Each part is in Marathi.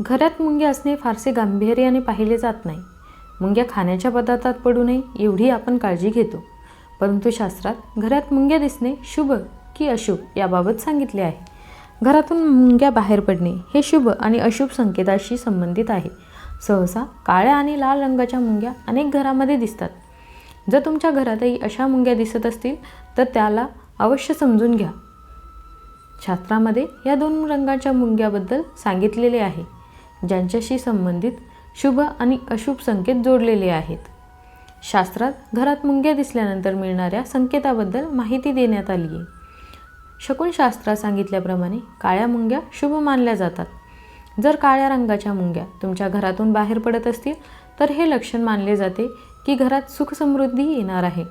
घरात मुंग्या असणे फारसे गांभीर्याने पाहिले जात नाही. मुंग्या खाण्याच्या पदार्थात पडू नये एवढी आपण काळजी घेतो. परंतु शास्त्रात घरात मुंग्या दिसणे शुभ की अशुभ याबाबत सांगितले आहे. घरातून मुंग्या बाहेर पडणे हे शुभ आणि अशुभ संकेताशी संबंधित आहे. सहसा काळ्या आणि लाल रंगाच्या मुंग्या अनेक घरामध्ये दिसतात. जर तुमच्या घरातही अशा मुंग्या दिसत असतील तर त्याला अवश्य समजून घ्या. शास्त्रामध्ये या दोन रंगाच्या मुंग्याबद्दल सांगितलेले आहे. ज्यांच्याशी संबंधित शुभ आणि अशुभ संकेत जोडलेले आहेत. शास्त्रात घरात मुंग्या दिसल्यानंतर मिळणाऱ्या संकेताबद्दल माहिती देण्यात आली आहे. शकुनशास्त्रात सांगितल्याप्रमाणे काळ्या मुंग्या शुभ मानल्या जातात. जर काळ्या रंगाच्या मुंग्या तुमच्या घरातून बाहेर पडत असतील तर हे लक्षण मानले जाते की घरात सुखसमृद्धी येणार आहे.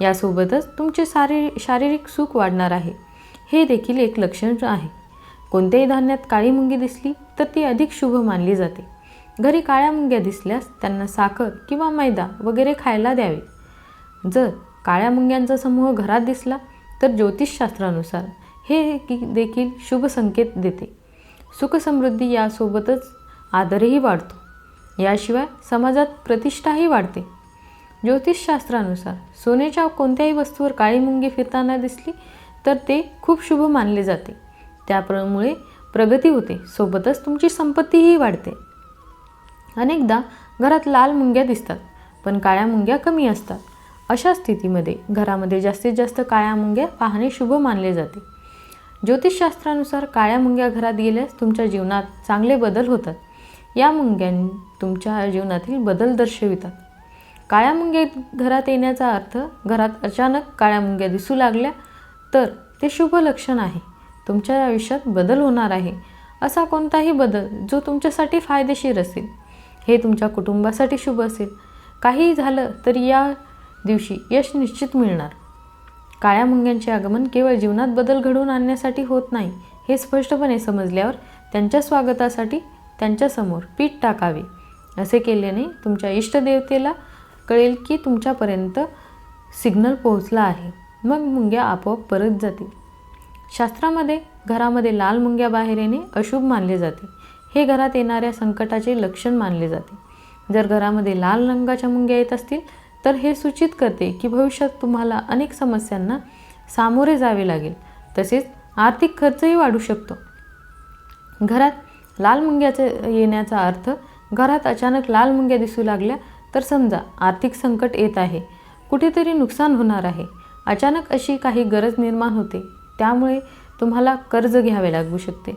यासोबतच तुमचे शारी शारीरिक सुख वाढणार आहे. हे देखील एक लक्षण आहे. कोणत्याही धान्यात काळी मुंगी दिसली तर ती अधिक शुभ मानली जाते. घरी काळ्या मुंग्या दिसल्यास त्यांना साखर किंवा मैदा वगैरे खायला द्यावे. जर काळ्या मुंग्यांचा समूह घरात दिसला तर ज्योतिषशास्त्रानुसार हे की- देखील शुभ संकेत देते. सुखसमृद्धी यासोबतच आदरही वाढतो. याशिवाय समाजात प्रतिष्ठाही वाढते. ज्योतिषशास्त्रानुसार सोन्याच्या कोणत्याही वस्तूवर काळी मुंगी फिरताना दिसली तर ते खूप शुभ मानले जाते. त्यामुळे प्रगती होते. सोबतच तुमची संपत्तीही वाढते. अनेकदा घरात लाल मुंग्या दिसतात पण काळ्या मुंग्या कमी असतात. अशा स्थितीमध्ये घरामध्ये जास्तीत जास्त काळ्या मुंग्या पाहणे शुभ मानले जाते. ज्योतिषशास्त्रानुसार काळ्या मुंग्या घरात गेल्यास तुमच्या जीवनात चांगले बदल होतात. या मुंग्यां तुमच्या जीवनातील बदल दर्शवितात. काळ्या मुंग्या घरात येण्याचा अर्थ घरात अचानक काळ्या मुंग्या दिसू लागल्या तर ते शुभ लक्षण आहे. तुमच्या आयुष्यात बदल होणार आहे. असा कोणताही बदल जो तुमच्यासाठी फायदेशीर असेल. हे तुमच्या कुटुंबासाठी शुभ असेल. काहीही झालं तर या दिवशी यश निश्चित मिळणार. काळ्या मुंग्यांचे आगमन केवळ जीवनात बदल घडवून आणण्यासाठी होत नाही हे स्पष्टपणे समजल्यावर त्यांच्या स्वागतासाठी त्यांच्यासमोर पीठ टाकावे. असे केल्याने तुमच्या इष्टदेवतेला कळेल की तुमच्यापर्यंत सिग्नल पोहोचला आहे. मग मुंग्या आपोआप परत जातील. शास्त्रामध्ये घरामध्ये लाल मुंग्या बाहेर येणे अशुभ मानले जाते. हे घरात येणाऱ्या संकटाचे लक्षण मानले जाते. जर घरामध्ये लाल रंगाच्या मुंग्या येत असतील तर हे सूचित करते की भविष्यात तुम्हाला अनेक समस्यांना सामोरे जावे लागेल. तसेच आर्थिक खर्चही वाढू शकतो. घरात लाल मुंग्याचे येण्याचा अर्थ घरात अचानक लाल मुंग्या दिसू लागल्या तर समजा आर्थिक संकट येत आहे. कुठेतरी नुकसान होणार आहे. अचानक अशी काही गरज निर्माण होते. त्यामुळे तुम्हाला कर्ज घ्यावे लागू शकते.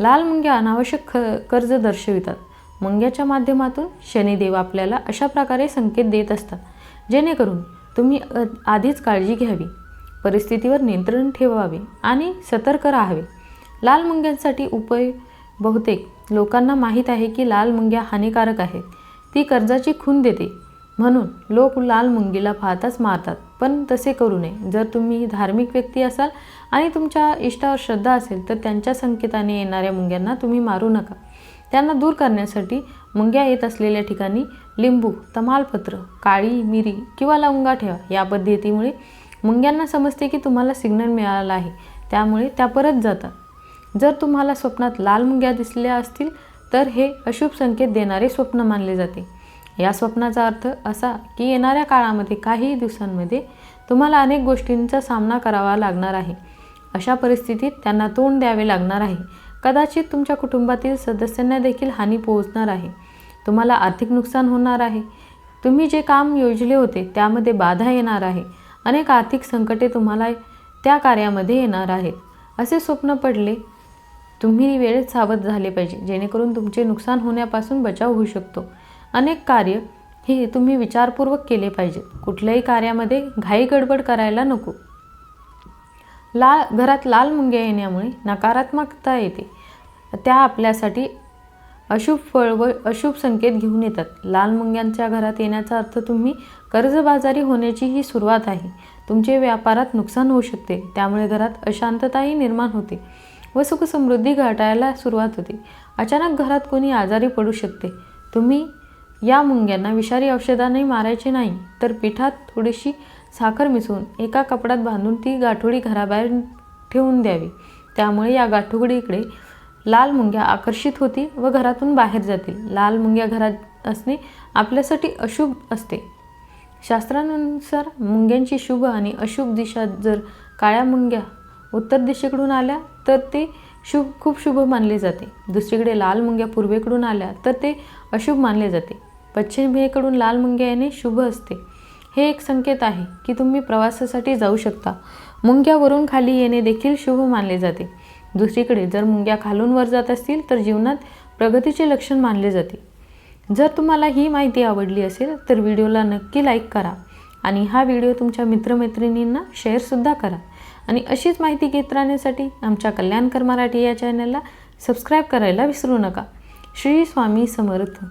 लाल मुंग्या अनावश्यक ख कर्ज दर्शवितात. मुंग्याच्या माध्यमातून शनिदेव आपल्याला अशा प्रकारे संकेत देत असतात. जेणेकरून तुम्ही आधीच काळजी घ्यावी. परिस्थितीवर नियंत्रण ठेवावे आणि सतर्क राहावे. लाल मुंग्यांसाठी उपाय बहुतेक लोकांना माहीत आहे की लाल मुंग्या हानिकारक आहेत. ती कर्जाची खून देते. म्हणून लोक लाल मुंगीला पाहताच मारतात. पण तसे करू नये. जर तुम्ही धार्मिक व्यक्ती असाल आणि तुमच्या इष्टावर श्रद्धा असेल तर त्यांच्या संकेताने येणाऱ्या मुंग्यांना तुम्ही मारू नका. त्यांना दूर करण्यासाठी मुंग्या येत असलेल्या ठिकाणी लिंबू तमालपत्र काळी मिरी किंवा लवंगा ठेवा. या पद्धतीमुळे मुंग्यांना समजते की तुम्हाला सिग्नल मिळाला आहे. त्यामुळे त्या परत जातात. जर तुम्हाला स्वप्नात लाल मुंग्या दिसल्या असतील तर हे अशुभ संकेत देणारे स्वप्न मानले जाते. या स्वप्नाचा अर्थ असा की येणाऱ्या काळामध्ये काही दिवसांमध्ये तुम्हाला अनेक गोष्टींचा सामना करावा लागणार आहे. अशा परिस्थितीत त्यांना तोंड द्यावे लागणार आहे. कदाचित तुमच्या कुटुंबातील सदस्यांना देखील हानी पोहोचणार आहे. तुम्हाला आर्थिक नुकसान होणार आहे. तुम्ही जे काम योजले होते त्यामध्ये बाधा येणार आहे. अनेक आर्थिक संकटे तुम्हाला त्या कार्यामध्ये येणार आहेत. असे स्वप्न पडले तुम्ही वेळेत सावध झाले पाहिजे जेणेकरून तुमचे नुकसान होण्यापासून बचाव होऊ शकतो. अनेक कार्य हे तुम्ही विचारपूर्वक केले पाहिजे. कुठल्याही कार्यामध्ये घाई गडबड करायला नको. लाल घरात लाल मुंग्या येण्यामुळे नकारात्मकता येते. त्या आपल्यासाठी अशुभ फळ व अशुभ संकेत घेऊन येतात. लाल मुंग्यांच्या घरात येण्याचा अर्थ तुम्ही कर्जबाजारी होण्याची ही सुरुवात आहे. तुमचे व्यापारात नुकसान होऊ शकते. त्यामुळे घरात अशांतताही निर्माण होते व सुखसमृद्धी घटायला सुरुवात होते. अचानक घरात कोणी आजारी पडू शकते. तुम्ही या मुंग्यांना विषारी औषधाने मारायचे नाही तर पिठात थोडीशी साखर मिसळून एका कपड्यात बांधून ती गाठोडी घराबाहेर ठेवून द्यावी. त्यामुळे या गाठोडीकडे लाल मुंग्या आकर्षित होतील व घरातून बाहेर जातील. लाल मुंग्या घरात असणे आपल्यासाठी अशुभ असते. शास्त्रानुसार मुंग्यांची शुभ आणि अशुभ दिशा जर काळ्या मुंग्या उत्तर दिशेकडून आल्या तर ते शुभ खूप शुभ मानले जाते. दुसरीकडे लाल मुंग्या पूर्वेकडून आल्या तर ते अशुभ मानले जाते. पश्चिमेकडून लाल मुंग्या येणे शुभ असते. हे एक संकेत आहे की तुम्ही प्रवासासाठी जाऊ शकता. मुंग्यावरून खाली येणे देखील शुभ मानले जाते. दुसरीकडे जर मुंग्या खालून वर जात असतील तर जीवनात प्रगतीचे लक्षण मानले जाते. जर तुम्हाला ही माहिती आवडली असेल तर व्हिडिओला नक्की लाईक करा आणि हा व्हिडिओ तुमच्या मित्रमैत्रिणींना शेअरसुद्धा करा. आणि अशीच माहिती घेत राहण्यासाठी आमच्या कल्याणकर मराठी या चॅनलला सबस्क्राईब करायला विसरू नका. श्री स्वामी समर्थ.